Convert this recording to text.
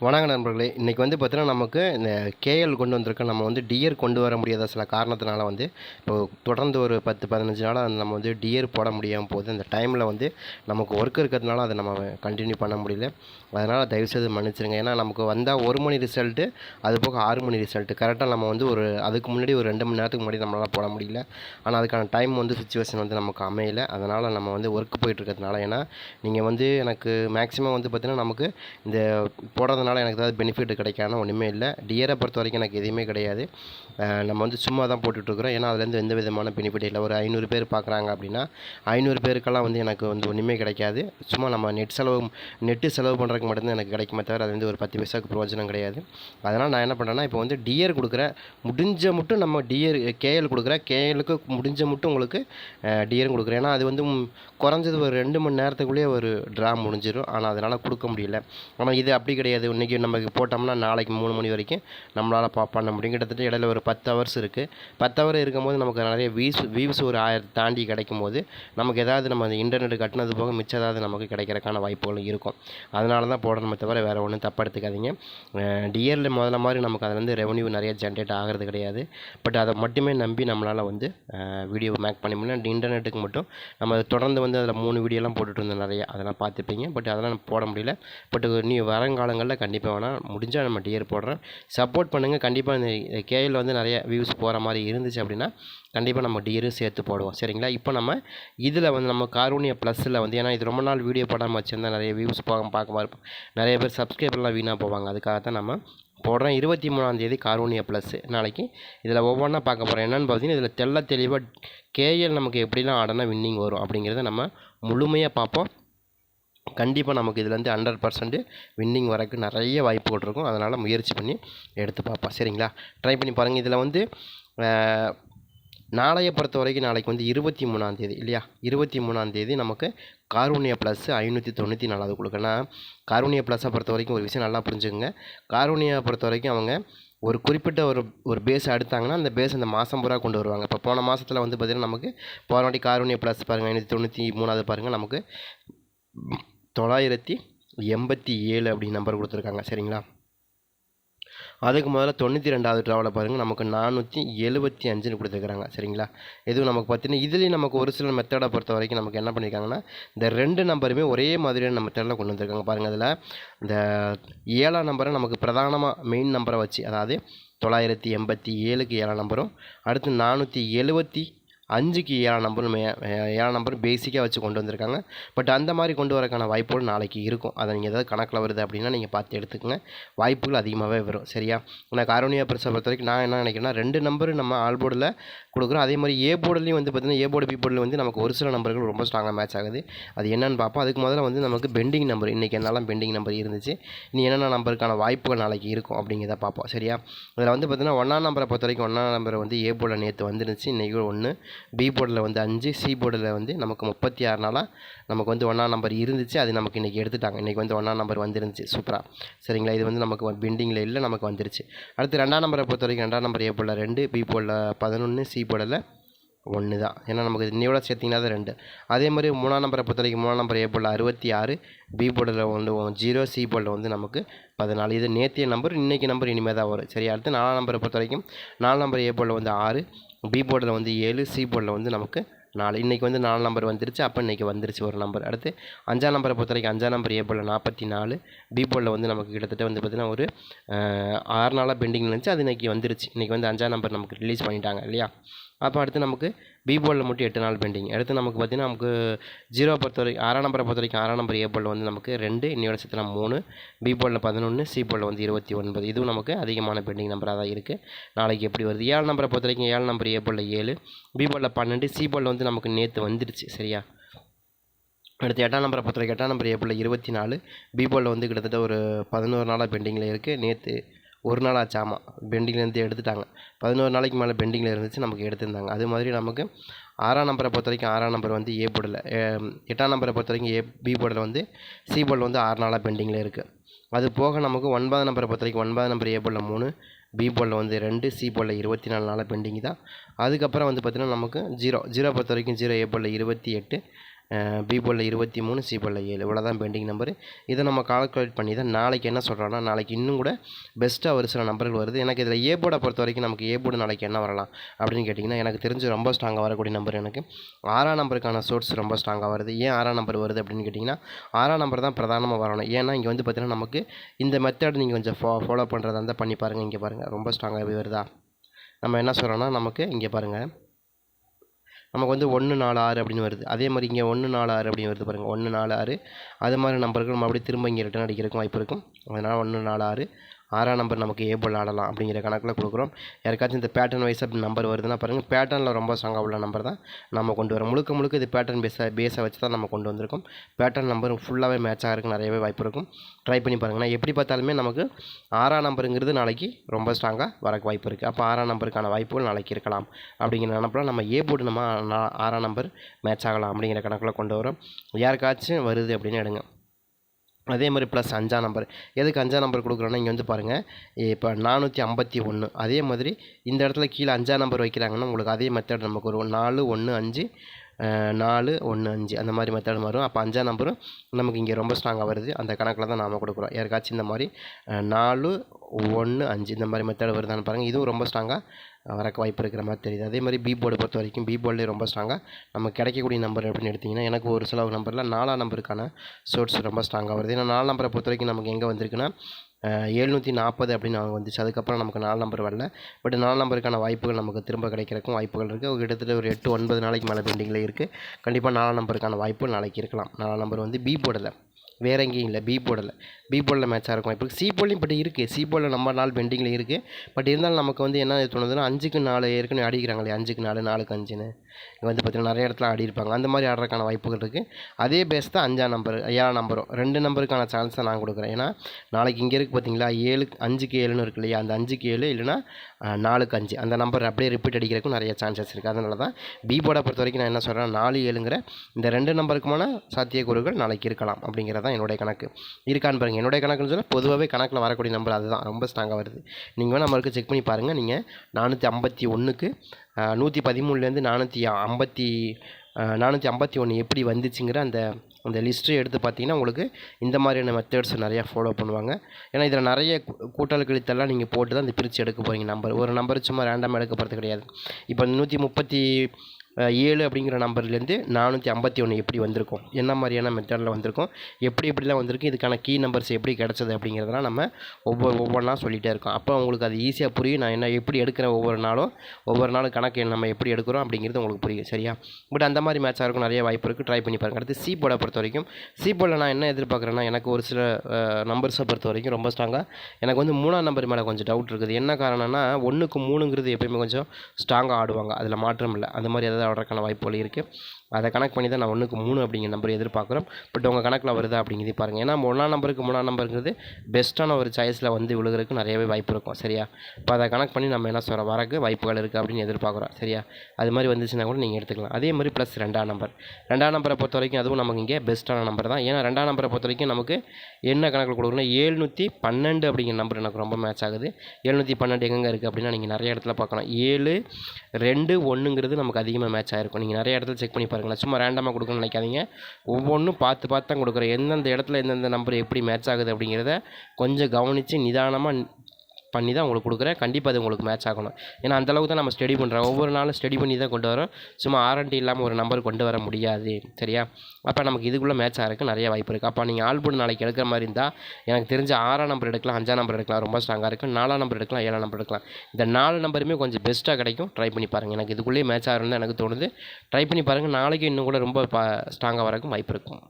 வணங்க நண்பர்களே. இன்றைக்கி வந்து பார்த்தீங்கன்னா நமக்கு இந்த கேஎல் கொண்டு வந்திருக்க நம்ம வந்து டியர் கொண்டு வர முடியாத சில காரணத்தினால வந்து இப்போ தொடர்ந்து ஒரு பத்து பதினஞ்சு நாளாக நம்ம வந்து டியர் போட முடியாமல் போகுது. அந்த டைமில் வந்து நமக்கு ஒர்க் இருக்கிறதுனால அதை நம்ம கண்டினியூ பண்ண முடியல. அதனால் தயவுசெய்து மன்னிச்சிருங்க. ஏன்னா நமக்கு வந்தால் ஒரு மணி ரிசல்ட்டு அது போக ஆறு மணி ரிசல்ட்டு கரெக்டாக நம்ம வந்து ஒரு அதுக்கு முன்னாடி ஒரு ரெண்டு மணி நேரத்துக்கு முன்னாடி நம்மளால் போட முடியல. ஆனால் அதுக்கான டைம் வந்து சுச்சுவேஷன் வந்து நமக்கு அமையல. அதனால் நம்ம வந்து ஒர்க் போயிட்டு இருக்கிறதுனால ஏன்னா நீங்கள் வந்து எனக்கு மேக்ஸிமம் வந்து பார்த்திங்கன்னா நமக்கு இந்த பண்ணுறதுனால எனக்கு ஏதாவது பெனிஃபிட் கிடைக்கானா ஒன்றுமே இல்லை. டியரை பொறுத்த வரைக்கும் எனக்கு எதுவுமே கிடையாது. நம்ம வந்து சும்மா தான் போட்டுட்ருக்குறோம். ஏன்னா அதுலேருந்து எந்த விதமான பெனிஃபிட் இல்லை. ஒரு ஐநூறு பேர் பார்க்குறாங்க அப்படின்னா ஐநூறு பேருக்கெல்லாம் வந்து எனக்கு வந்து ஒன்றுமே கிடைக்காது. சும்மா நம்ம நெட் செலவு நெட்டு செலவு பண்ணுறதுக்கு மட்டும்தான் எனக்கு கிடைக்குமே தவிர அது வந்து ஒரு பத்து பைசாவுக்கு பிரயோஜனம் கிடையாது. அதனால் நான் என்ன பண்ணுறேன்னா இப்போ வந்து டியர் கொடுக்குறேன் முடிஞ்ச மட்டும் நம்ம டியர் கேஎல் கொடுக்குறேன் கேஎலுக்கு முடிஞ்ச மட்டும் உங்களுக்கு டியரும் கொடுக்குறேன். ஏன்னா அது வந்து குறைஞ்சது ஒரு ரெண்டு மணி நேரத்துக்குள்ளேயே ஒரு ட்ரா முடிஞ்சிடும் ஆனால் அதனால் கொடுக்க முடியல. ஆனால் இது அப்படி கிடையாது. இன்றைக்கி நமக்கு போட்டோம்னா நாளைக்கு மூணு மணி வரைக்கும் நம்மளால் பா பண்ண முடியும். கிட்டத்தட்ட இடையில ஒரு பத்து ஹவர்ஸ் இருக்குது பத்து ஹவர் இருக்கும்போது நமக்கு நிறைய வியூஸ் வியூஸ் ஒரு ஆயிரத்தை தாண்டி கிடைக்கும் போது நமக்கு ஏதாவது நம்ம அந்த இன்டர்நெட் கட்டினது போக மிச்சம் ஏதாவது நமக்கு கிடைக்கிறக்கான வாய்ப்புகளும் இருக்கும். அதனால தான் போடணுமே தவிர வேறு ஒன்றும் தப்பாக எடுத்துக்காதீங்க. டியரில் முதல்ல மாதிரி நமக்கு அதுலேருந்து ரெவன்யூ நிறைய ஜென்ரேட் ஆகிறது கிடையாது. பட் அதை மட்டுமே நம்பி நம்மளால் வந்து வீடியோ மேக் பண்ண முடியல. இன்டர்நெட்டுக்கு மட்டும் நம்ம அதை தொடர்ந்து வந்து அதில் மூணு வீடியோலாம் போட்டுட்டு இருந்தோம் நிறைய. அதெல்லாம் பார்த்துப்பீங்க. பட் அதெல்லாம் நம்ம போட முடியல. பட் நீ வருங்காலங்களில் கண்டிப்பாக வேணால் முடிஞ்சால் நம்ம டியர் போடுறோம் சப்போர்ட் பண்ணுங்கள் கண்டிப்பாக இந்த கேஎல் வந்து நிறைய வியூஸ் போகிற மாதிரி இருந்துச்சு அப்படின்னா கண்டிப்பாக நம்ம டியரும் சேர்த்து போடுவோம். சரிங்களா? இப்போ நம்ம இதில் வந்து நம்ம காரூனியா ப்ளஸில் வந்து ஏன்னா இது ரொம்ப நாள் வீடியோ போடாமல் வச்சுருந்தா நிறைய வியூஸ் போக பார்க்க இருப்போம் நிறைய பேர் சப்ஸ்கிரைபர்லாம் வீணாக போவாங்க. அதுக்காக தான் நம்ம போடுறோம். இருபத்தி மூணாந்தேதி காரூனியா ப்ளஸ்ஸு நாளைக்கு. இதில் ஒவ்வொன்றா பார்க்க போகிறோம் என்னென்னு பார்த்தீங்கன்னா இதில் தெள்ள தெளிவாக கேஎல் நமக்கு எப்படிலாம் ஆடனா வின்னிங் வரும் அப்படிங்கிறத நம்ம முழுமையாக பார்ப்போம். கண்டிப்பாக நமக்கு இதுலேருந்து ஹண்ட்ரட் பர்சன்ட் வின்னிங் வரக்கு நிறைய வாய்ப்புகள் இருக்கும் அதனால் முயற்சி பண்ணி எடுத்து பார்ப்போம். சரிங்களா? ட்ரை பண்ணி பாருங்கள் இதில் வந்து நாளைய பொறுத்த வரைக்கும் நாளைக்கு வந்து இருபத்தி மூணாந்தேதி இல்லையா? இருபத்தி மூணாந்தேதி நமக்கு காரூனியா ப்ளஸ் ஐநூற்றி தொண்ணூற்றி நாலாவது கொடுக்கனா காரூனியா ப்ளஸ்ஸை பொறுத்த வரைக்கும் ஒரு விஷயம் நல்லா புரிஞ்சுக்கோங்க. காரூனியா பொறுத்த வரைக்கும் அவங்க ஒரு குறிப்பிட்ட ஒரு ஒரு பேஸ் எடுத்தாங்கன்னா அந்த பேஸ் அந்த மாதம் பூரா கொண்டு வருவாங்க. இப்போ போன மாதத்தில் வந்து பார்த்திங்கன்னா நமக்கு போன வாட்டி காரூனியா ப்ளஸ் பாருங்கள் ஐநூற்றி தொண்ணூற்றி மூணாவது பாருங்கள் நமக்கு தொள்ளாயிரத்தி எண்பத்தி ஏழு அப்படின்னு நம்பர் கொடுத்துருக்காங்க. சரிங்களா? அதுக்கு முதல்ல தொண்ணூற்றி ரெண்டாவது ட்ராவில் பாருங்கள் நமக்கு நானூற்றி எழுபத்தி அஞ்சுன்னு கொடுத்துருக்குறாங்க. சரிங்களா? இதுவும் நமக்கு பார்த்தீங்கன்னா இதுலேயும் நமக்கு ஒரு சில மெத்தடை பொறுத்த வரைக்கும் நமக்கு என்ன பண்ணியிருக்காங்கன்னா இந்த ரெண்டு நம்பருமே ஒரே மாதிரியான மெத்தடில் கொண்டு வந்திருக்காங்க. பாருங்கள் அதில். இந்த ஏழாம் நம்பரை நமக்கு பிரதானமாக மெயின் நம்பரை வச்சு அதாவது தொள்ளாயிரத்தி எண்பத்தி ஏழுக்கு ஏழாம் நம்பரும் அடுத்து நானூற்றி எழுபத்தி அஞ்சுக்கு ஏழாம் நம்பரும் ஏழாம் நம்பர் பேசிக்காக வச்சு கொண்டு வந்திருக்காங்க. பட் அந்த மாதிரி கொண்டு வரக்கான வாய்ப்புகள் நாளைக்கு இருக்கும். அதை நீங்கள் ஏதாவது கணக்கில் வருது அப்படின்னா நீங்கள் பார்த்து எடுத்துக்கங்க. வாய்ப்புகள் அதிகமாகவே வரும். சரியா? நான் காரோனியா பெருசை பொறுத்த வரைக்கும் நான் என்ன நினைக்கிறேன்னா ரெண்டு நம்பர் நம்ம ஆல் போர்டில் கொடுக்குறோம். அதே மாதிரி ஏ போர்டுலேயும் வந்து பார்த்தீங்கன்னா ஏ போர்டு பி போர்டில் வந்து நமக்கு ஒரு சில நம்பர்கள் ரொம்ப ஸ்ட்ராங்காக மேட்ச் ஆகுது. அது என்னென்னு பார்ப்போம். அதுக்கு முதல்ல வந்து நமக்கு பெண்டிங் நம்பர் இன்றைக்கி என்னெல்லாம் பெண்டிங் நம்பர் இருந்துச்சு. நீ என்னென்ன நம்பருக்கான வாய்ப்புகள் நாளைக்கு இருக்கும் அப்படிங்கிறத பார்ப்போம். சரியா? இதில் வந்து பார்த்திங்கன்னா ஒன்றாம் நம்பரை பொறுத்த வரைக்கும் ஒன்றாம் நம்பர் வந்து ஏ போர்டில் நேற்று வந்துருந்துச்சு. இன்றைக்கி ஒன்று பி போர்டில் வந்து அஞ்சு சி போர்டில் வந்து நமக்கு முப்பத்தி ஆறு நாளாக நமக்கு வந்து ஒன்றாம் நம்பர் இருந்துச்சு. அது நமக்கு இன்றைக்கி எடுத்துட்டாங்க. இன்றைக்கி வந்து ஒன்றாம் நம்பர் வந்துருந்துச்சு. சூப்பராக சரிங்களா? இது வந்து நமக்கு பெண்டிங்கில் இல்லை நமக்கு வந்துருச்சு. அடுத்து ரெண்டாம் நம்பரை பொறுத்த வரைக்கும் ரெண்டாம் நம்பர் ஏ போர்டில் ரெண்டு பி போர்டில் பதினொன்று சி போர்டில் ஒன்று தான். ஏன்னா நமக்கு இன்னையோட சேர்த்திங்கன்னா தான் ரெண்டு. அதே மாதிரி மூணாம் நம்பரை பொறுத்த வரைக்கும் மூணாம் நம்பர் ஏ போர்டில் அறுபத்தி ஆறு பி போர்டில் வந்து ஜீரோ சி போர்டில் வந்து நமக்கு பதினாலு. இது நேத்திய நம்பர் இன்றைக்கி நம்பர் இனிமேல் தான் வரும். சரி அடுத்து நாலாம் நம்பரை பொறுத்த வரைக்கும் நாலு நம்பர் ஏ போர்டில் வந்து ஆறு பி போர்டில் வந்து ஏழு சி போர்டில் வந்து நமக்கு நாலு. இன்றைக்கி வந்து நாலு நம்பர் வந்துருச்சு அப்போ இன்றைக்கி வந்துருச்சு ஒரு நம்பர் அடுத்து அஞ்சாம் நம்பரை பொறுத்த வரைக்கும் அஞ்சாம் நம்பர் ஏ போர்டில் நாற்பத்தி நாலு பி போர்டில் வந்து நமக்கு கிட்டத்தட்ட வந்து பார்த்திங்கன்னா ஒரு ஆறு நாளாக பெண்டிங் இருந்துச்சு அது இன்றைக்கி வந்துருச்சு. இன்றைக்கி வந்து அஞ்சாம் நம்பர் நமக்கு ரிலீஸ் பண்ணிட்டாங்க இல்லையா? அப்போ அடுத்து நமக்கு பி போர்டில் மட்டும் எட்டு நாள் பெண்டிங் அடுத்து நமக்கு பார்த்திங்கன்னா நமக்கு ஜீரோ பொறுத்த வரைக்கும் ஆறாம் நம்பரை பொறுத்த வரைக்கும் ஆறாம் நம்பர் ஏ போர்டில் வந்து நமக்கு ரெண்டு இன்னையோட சேர்த்து மூணு பி போர்டில் பதினொன்று சி போர்டில் வந்து இருபத்தி ஒன்பது. இதுவும் நமக்கு அதிகமான பெண்டிங் நம்பராக தான் இருக்குது நாளைக்கு எப்படி வருது? ஏழு நம்பரை பொறுத்த வரைக்கும் ஏழு நம்பர் ஏ போர்டில் ஏழு பி போர்டில் பன்னெண்டு சி போர்டில் வந்து நமக்கு நேற்று வந்துடுச்சு சரியா? அடுத்து எட்டாம் நம்பரை பொறுத்த வரைக்கும் எட்டாம் நம்பர் ஏ போர்டில் இருபத்தி நாலு பி போர்டில் வந்து கிட்டத்தட்ட ஒரு பதினோரு நாளாக பெண்டிங்கில் இருக்குது நேற்று ஒரு நாள் ஆச்சு ஆமாம் பெண்டிங்லேருந்து எடுத்துட்டாங்க. பதினோரு நாளைக்கு மேலே பெண்டிங்கில் இருந்துச்சு நமக்கு எடுத்திருந்தாங்க. அது மாதிரி நமக்கு ஆறாம் நம்பரை பொறுத்த வரைக்கும் ஆறாம் நம்பர் வந்து ஏ போர்டில் எட்டாம் நம்பரை பொறுத்த வரைக்கும் ஏ பி போர்டில் வந்து சி போர்டில் வந்து ஆறு நாளாக பெண்டிங்கில் இருக்குது அது போக நமக்கு ஒன்பதாம் நம்பரை பொறுத்த வரைக்கும் ஒன்பதாம் நம்பர் ஏ போர்டில் மூணு பி போர்டில் வந்து ரெண்டு சி போர்டில் இருபத்தி நாலு நாளாக பெண்டிங் தான். அதுக்கப்புறம் வந்து பார்த்திங்கன்னா நமக்கு ஜீரோ ஜீரோ பொறுத்த வரைக்கும் ஜீரோ ஏ போர்டில் இருபத்தி எட்டு பி போலில் இருபத்தி மூணு சி போலில் ஏழு. இவ்வளோ தான் பெண்டிங் நம்பரு இதை நம்ம கால்குலேட் பண்ணி தான் நாளைக்கு என்ன சொல்கிறோன்னா நாளைக்கு இன்னும் கூட பெஸ்ட்டாக ஒரு சில நம்பர்கள் வருது. எனக்கு இதில் ஏ போர்டை பொறுத்த வரைக்கும் நமக்கு ஏ போர்டு நாளைக்கு என்ன வரலாம் அப்படின்னு கேட்டிங்கன்னா எனக்கு தெரிஞ்சு ரொம்ப ஸ்ட்ராங்காக வரக்கூடிய நம்பர் எனக்கு. ஆறாம் நம்பருக்கான சோர்ஸ் ரொம்ப ஸ்ட்ராங்காக வருது. ஏன் ஆறாம் நம்பர் வருது அப்படின்னு கேட்டிங்கன்னா ஆறாம் நம்பர் தான் பிரதானமாக வரணும். ஏன்னா இங்கே வந்து பார்த்தீங்கன்னா நமக்கு இந்த மெத்தட் நீங்கள் கொஞ்சம் ஃபா ஃபாலோ பண்ணுறதா இருந்தால் பண்ணி பாருங்கள் இங்கே பாருங்கள் ரொம்ப ஸ்ட்ராங்காகவே வருதா? நம்ம என்ன சொல்கிறோன்னா நமக்கு இங்கே பாருங்கள் நமக்கு வந்து ஒன்று நாலு ஆறு அப்படின்னு வருது. அதே மாதிரி இங்கே ஒன்று நாலு ஆறு அப்படின்னு வருது பாருங்கள் ஒன்று நாலு ஆறு. அது மாதிரி நம்பருக்கு நம்ம அப்படியே திரும்ப இங்கே ரிட்டன் அடிக்கிறதுக்கும் வாய்ப்பு இருக்கும். அதனால் ஒன்று நாலு ஆறு. ஆறாம் நம்பர் நமக்கு ஏ போல் ஆடலாம் அப்படிங்கிற கணக்கில் கொடுக்குறோம். யாருக்காச்சும் இந்த பேட்டர்ன் வைஸ் அப்படி நம்பர் வருதுன்னா பாருங்கள் பேட்டர்னில் ரொம்ப ஸ்ட்ராங்காக உள்ள நம்பர் தான் நம்ம கொண்டு வரோம். முழுக்க முழுக்க இது பேட்டர்ன் பேஸை பேஸை வச்சு தான் நம்ம கொண்டு வந்திருக்கோம். பேட்டர்ன் நம்பர் ஃபுல்லாகவே மேட்ச் ஆகிறதுக்கு நிறையவே வாய்ப்பு இருக்கும். ட்ரை பண்ணி பாருங்கள் நான் எப்படி பார்த்தாலுமே நமக்கு ஆறாம் நம்பருங்கிறது நாளைக்கு ரொம்ப ஸ்ட்ராங்காக வரக்கு வாய்ப்பு இருக்குது அப்போ ஆறாம் நம்பருக்கான வாய்ப்புகள் நாளைக்கு இருக்கலாம் அப்படிங்கிற நினப்பில் நம்ம ஏ போர்டு நம்ம ஆறாம் நம்பர் மேட்ச் ஆகலாம் அப்படிங்கிற கணக்கில் கொண்டு வரோம். யாருக்காச்சும் வருது அப்படின்னு எடுங்க. அதே மாதிரி ப்ளஸ் அஞ்சாம் நம்பர் எதுக்கு அஞ்சாம் நம்பர் கொடுக்குறோன்னா இங்கே வந்து பாருங்கள் இப்போ நானூற்றி ஐம்பத்தி ஒன்று அதே மாதிரி இந்த இடத்துல கீழே அஞ்சாம் நம்பர் வைக்கிறாங்கன்னா உங்களுக்கு அதே மெத்தட் நமக்கு வரும். நாலு ஒன்று அஞ்சு நாலு ஒன்று அஞ்சு அந்த மாதிரி மெத்தட் வரும் அப்போ அஞ்சாம் நம்பரும் நமக்கு இங்கே ரொம்ப ஸ்ட்ராங்காக வருது. அந்த கணக்கில் தான் நாம் கொடுக்குறோம். யாருக்காச்சும் இந்த மாதிரி நாலு ஒன்று அஞ்சு இந்த மாதிரி மெத்தட் வருதான்னு பாருங்கள் இதுவும் ரொம்ப ஸ்ட்ராங்காக வரக்கு வாய்ப்பு இருக்கிற மாதிரி தெரியுது. அதே மாதிரி பி போர்டு பொறுத்த வரைக்கும் பி போர்ட்லேயே ரொம்ப ஸ்ட்ராங்காக நம்ம கிடைக்கக்கூடிய நம்பர் அப்படின்னு எடுத்திங்கன்னா எனக்கு ஒரு சில நம்பரில் நாலாம் நம்பருக்கான சோர்ஸ் ரொம்ப ஸ்ட்ராங்காக வருது. ஏன்னா நாலாம் நம்பரை பொறுத்த வரைக்கும் நமக்கு எங்கே வந்திருக்குன்னா எழுநூற்றி நாற்பது அப்படின்னு அவங்க வந்துச்சு. அதுக்கப்புறம் நமக்கு நாலு நம்பர் வரல. பட் நாலு நம்பருக்கான வாய்ப்புகள் நமக்கு திரும்ப கிடைக்கிறக்கும் வாய்ப்புகள் இருக்குது கிட்டத்தட்ட ஒரு எட்டு ஒன்பது நாளைக்கு மேலே பெண்டிங்கில் இருக்குது கண்டிப்பாக நாலாம் நம்பருக்கான வாய்ப்பு நாளைக்கு இருக்கலாம். நாலாம் நம்பர் வந்து பி போர்டில் வேற எங்கேயும் இல்லை. பி போர்டில் பி போர்டில் மேட்சாக இருக்கும். இப்போ சி போர்ட்லையும் பட் இருக்குது சி போர்டில் நம்ம நாள் பெண்டிங்கில் இருக்குது பட் இருந்தாலும் நமக்கு வந்து என்ன தோணுதுன்னா அஞ்சுக்கு நாலு ஏற்கனவே அடிக்கிறாங்களே அஞ்சுக்கு நாலு நாலுக்கு அஞ்சுன்னு. இங்கே வந்து பார்த்திங்கன்னா நிறைய இடத்துல ஆடி இருப்பாங்க. அந்த மாதிரி ஆடுறதுக்கான வாய்ப்புகள் இருக்குது அதே பேஸ் தான் அஞ்சாம் நம்பர் ஏழாம் நம்பரும் ரெண்டு நம்பருக்கான சான்ஸ் தான் நான் கொடுக்குறேன். ஏன்னா நாளைக்கு இங்கே இருக்குது பார்த்தீங்களா ஏழு அஞ்சுக்கு ஏழுன்னு இருக்கு இல்லையா? அந்த அஞ்சுக்கு ஏழு இல்லைன்னா நாலுக்கு அஞ்சு. அந்த நம்பர் அப்படியே ரிப்பீட் அடிக்கிறதுக்கும் நிறைய சான்சஸ் இருக்குது அதனால தான் பி போர்டை பொறுத்த வரைக்கும் நான் என்ன சொல்கிறேன் நாலு ஏழுங்கிற இந்த ரெண்டு நம்பருக்குமான சாத்தியக்கூறுகள் நாளைக்கு இருக்கலாம் அப்படிங்கிறது தான் என்னுடைய கணக்கு. இருக்கான்னு பாருங்கள் என்னுடைய கணக்குன்னு சொன்னால் பொதுவாகவே கணக்கில் வரக்கூடிய நம்பர் அதுதான். ரொம்ப ஸ்ட்ராங்காக வருது. நீங்கள் வேணால் நம்மளுக்கு செக் பண்ணி பாருங்கள் நீங்கள் நானூற்றி ஐம்பத்தி ஒன்றுக்கு நூற்றி பதிமூணுலேருந்து நானூற்றி ஐம்பத்தி நானூற்றி ஐம்பத்தி ஒன்று எப்படி வந்துச்சுங்கிற அந்த அந்த லிஸ்ட்டு எடுத்து பார்த்தீங்கன்னா உங்களுக்கு இந்த மாதிரியான மெத்தட்ஸ் நிறையா ஃபாலோ பண்ணுவாங்க. ஏன்னா இதில் நிறைய கூட்டல் கழித்தெல்லாம் நீங்கள் போட்டு தான் இந்த பிரித்து எடுக்க போகிறீங்க நம்பர் ஒரு நம்பர் சும்மா ரேண்டமாக எடுக்க போகிறது கிடையாது. இப்போ நூற்றி முப்பத்தி ஏழு அப்படிங்கிற நம்பர்லேருந்து நானூற்றி ஐம்பத்தி ஒன்று எப்படி வந்திருக்கும்? என்ன மாதிரியான மெத்தடில் வந்திருக்கும்? எப்படி எப்படிலாம் வந்திருக்கு? இதுக்கான கீ நம்பர்ஸ் எப்படி கிடச்சது அப்படிங்கிறதெல்லாம் நம்ம ஒவ்வொரு ஒவ்வொன்றா சொல்லிகிட்டே இருக்கோம். அப்போ உங்களுக்கு அது ஈஸியாக புரியும். நான் என்ன எப்படி எடுக்கிறேன் ஒவ்வொரு நாளும்? ஒவ்வொரு நாளும் கணக்கு நம்ம எப்படி எடுக்கிறோம் அப்படிங்கிறது உங்களுக்கு புரியும். சரியா? பட் அந்த மாதிரி மேட்சாக இருக்கும். நிறைய வாய்ப்பு இருக்குது ட்ரை பண்ணி பாருங்கள் அடுத்து சி போர்டை பொறுத்த வரைக்கும் சி போர்டில் நான் என்ன எதிர்பார்க்குறேன்னா எனக்கு ஒரு சில நம்பர்ஸை பொறுத்த வரைக்கும் ரொம்ப ஸ்ட்ராங்காக எனக்கு வந்து மூணாம் நம்பர் மேலே கொஞ்சம் டவுட் இருக்குது. என்ன காரணம்னா ஒன்றுக்கு மூணுங்கிறது எப்பயுமே கொஞ்சம் ஸ்ட்ராங்காக ஆடுவாங்க. அதில் மாற்றம் இல்லை. அந்த மாதிரி ஏதாவது ஆடுறதுக்கான வாய்ப்புகள் இருக்குது அதை கணக்கு பண்ணி தான் நான் ஒன்றுக்கு மூணு அப்படிங்கிற நம்பர் எதிர்பார்க்குறோம். பட் உங்கள் கணக்கில் வருதா அப்படிங்கிறது பாருங்கள் ஏன்னா ஒன்றாம் நம்பருக்கு மூணாம் நம்பருங்கிறது பெஸ்ட்டான ஒரு சாய்ஸில் வந்து விழுகிறதுக்கு நிறையவே வாய்ப்பு இருக்கும். சரியா? இப்போ அதை கணக்கு பண்ணி நம்ம என்ன சொல்கிறோம் வரக்கு வாய்ப்புகள் இருக்குது அப்படின்னு எதிர்பார்க்குறோம். சரியா? அது மாதிரி வந்துச்சுன்னா கூட நீங்கள் எடுத்துக்கலாம். அதே மாதிரி ப்ளஸ் ரெண்டாம் நம்பர் ரெண்டாம் நம்பரை பொறுத்த வரைக்கும் அதுவும் நமக்கு இங்கே பெஸ்ட்டான நம்பர் தான். ஏன்னா ரெண்டாம் நம்பரை பொறுத்த வரைக்கும் நமக்கு என்ன கணக்கில் கொடுக்கணும் ஏழ்நூற்றி பன்னெண்டு அப்படிங்கிற நம்பர் எனக்கு ரொம்ப மேட்ச் ஆகுது. எழுநூற்றி பன்னெண்டு எங்கெங்கே இருக்குது அப்படின்னா நீங்கள் நிறைய இடத்துல பார்க்கலாம். ஏழு ரெண்டு ஒன்றுங்கிறது நமக்கு அதிகமாக மேட்ச் ஆகிருக்கும் நீங்கள் நிறைய இடத்துல செக் பண்ணி பாருங்கள் பாருங்களேன் சும்மா ரேண்டமாக கொடுக்கணும்னு நினைக்காதீங்க. ஒவ்வொன்றும் பார்த்து பார்த்து தான் கொடுக்குறேன். எந்தெந்த இடத்துல எந்தெந்த நம்பர் எப்படி மேட்ச் ஆகுது அப்படிங்கிறத கொஞ்சம் கவனித்து நிதானமாக பண்ணி தான் உங்களுக்கு கொடுக்குறேன். கண்டிப்பாக அது உங்களுக்கு மேட்ச் ஆகணும். ஏன்னா அந்தளவுக்கு தான் நம்ம ஸ்டடி பண்ணுறோம் ஒவ்வொரு நாளும் ஸ்டடி பண்ணி தான் கொண்டு வரோம். சும்மா ஆர்என்டி இல்லாமல் ஒரு நம்பர் கொண்டு வர முடியாது. சரியா? அப்போ நமக்கு இதுக்குள்ளே மேட்ச் ஆகிறதுக்கு நிறைய வாய்ப்பு இருக்குது அப்போ நீங்கள் ஆல் நாளைக்கு எடுக்கிற மாதிரி இருந்தால் எனக்கு தெரிஞ்ச ஆறாம் நம்பர் எடுக்கலாம் அஞ்சாம் நம்பர் எடுக்கலாம் ரொம்ப ஸ்ட்ராங்காக இருக்கும். நாலாம் நம்பர் எடுக்கலாம் ஏழாம் நம்பர் எடுக்கலாம். இந்த நாலு நம்பருமே கொஞ்சம் பெஸ்ட்டாக கிடைக்கும். ட்ரை பண்ணி பாருங்கள் எனக்கு இதுக்குள்ளேயே மேட்ச் ஆகிறதுன்னு எனக்கு தோணுது. ட்ரை பண்ணி பாருங்கள் நாளைக்கு இன்னும் கூட ரொம்ப ஸ்ட்ராங்காக வரக்கும் வாய்ப்பு இருக்கும்.